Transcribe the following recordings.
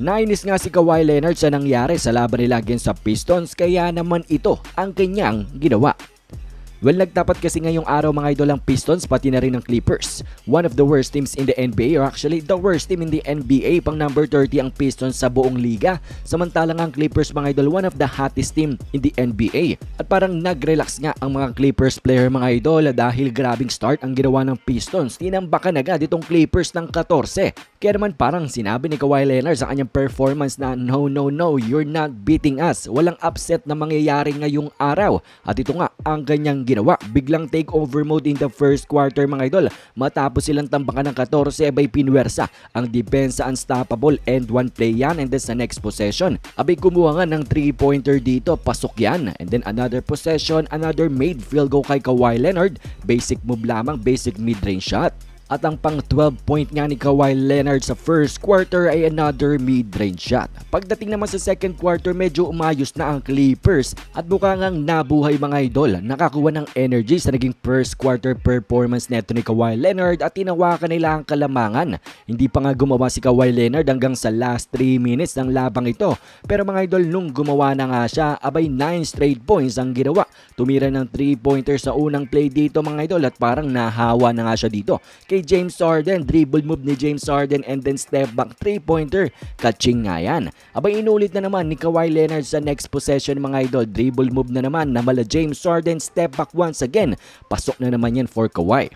Nainis nga si Kawhi Leonard sa nangyari sa laban nila against sa Pistons kaya naman ito ang kanyang ginawa. Well, nagtapat kasi ngayong araw mga idol ang Pistons pati na rin ang Clippers. One of the worst teams in the NBA or actually the worst team in the NBA pang number 30 ang Pistons sa buong liga. Samantalang ang Clippers mga idol one of the hottest team in the NBA. At parang nag-relax nga ang mga Clippers player mga idol dahil grabing start ang ginawa ng Pistons. Tinambakan agad itong Clippers ng 14. Kaya naman parang sinabi ni Kawhi Leonard sa kanyang performance na no no no you're not beating us. Walang upset na mangyayari ngayong araw. At ito nga ang ganyang ginawa. Biglang takeover mode in the first quarter mga idol. Matapos silang tambakan ng 14 abay pinwersa ang depensa unstoppable and one play yan and then sa next possession. Abay kumuha nga ng 3-pointer dito. Pasok yan. And then another possession, another made field goal kay Kawhi Leonard. Basic move lamang, basic mid-range shot. At ang pang 12 point nga ni Kawhi Leonard sa first quarter ay another mid-range shot. Pagdating naman sa second quarter medyo umayos na ang Clippers at mukha ngang nabuhay mga idol. Nakakuha ng energy sa naging first quarter performance neto ni Kawhi Leonard at tinawakan nila ang kalamangan. Hindi pa nga gumawa si Kawhi Leonard hanggang sa last 3 minutes ng labang ito. Pero mga idol nung gumawa na nga siya, abay 9 straight points ang ginawa. Tumira ng 3-pointer sa unang play dito mga idol at parang nahawa na nga siya dito kay James Harden. Dribble move ni James Harden and then step back 3-pointer. Catching nga yan. Abay inulit na naman ni Kawhi Leonard sa next possession mga idol. Dribble move na naman na mala James Harden. Step back once again. Pasok na naman yan for Kawhi.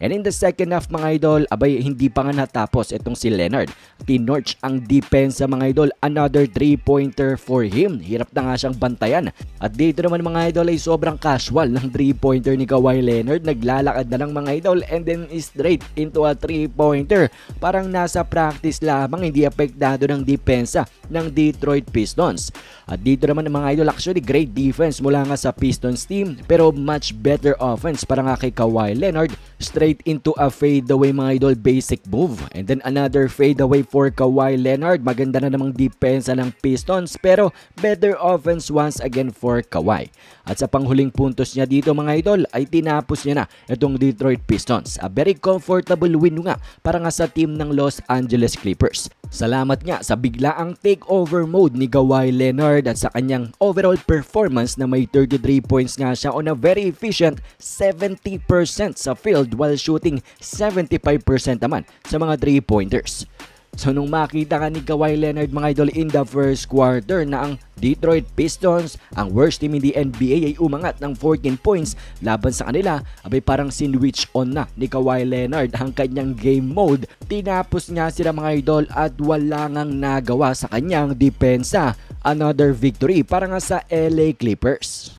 And in the second half mga idol, abay hindi pa nga natapos itong si Leonard. Tinorch ang depensa mga idol, another 3-pointer for him. Hirap na nga siyang bantayan. At dito naman mga idol ay sobrang casual ng 3-pointer ni Kawhi Leonard. Naglalakad na lang mga idol and then straight into a 3-pointer. Parang nasa practice lamang, hindi apektado ng depensa ng Detroit Pistons. At dito naman mga idol, actually great defense mula nga sa Pistons team pero much better offense para nga kay Kawhi Leonard straight into a fadeaway mga idol basic move. And then another fadeaway for Kawhi Leonard. Maganda na namang depensa ng Pistons pero better offense once again for Kawhi. At sa panghuling puntos niya dito mga idol ay tinapos niya na itong Detroit Pistons. A very comfortable win nga para nga sa team ng Los Angeles Clippers. Salamat nga sa biglaang takeover mode ni Kawhi Leonard at sa kanyang overall performance na may 33 points nga siya on a very efficient 70% sa field while shooting 75% naman sa mga 3-pointers. So nung makita ka ni Kawhi Leonard mga idol in the first quarter na ang Detroit Pistons, ang worst team in the NBA ay umangat ng 14 points laban sa kanila, abay parang sinwitch on na ni Kawhi Leonard ang kanyang game mode. Tinapos nga sila mga idol at wala ngang nagawa sa kanyang depensa. Another victory para nga sa LA Clippers.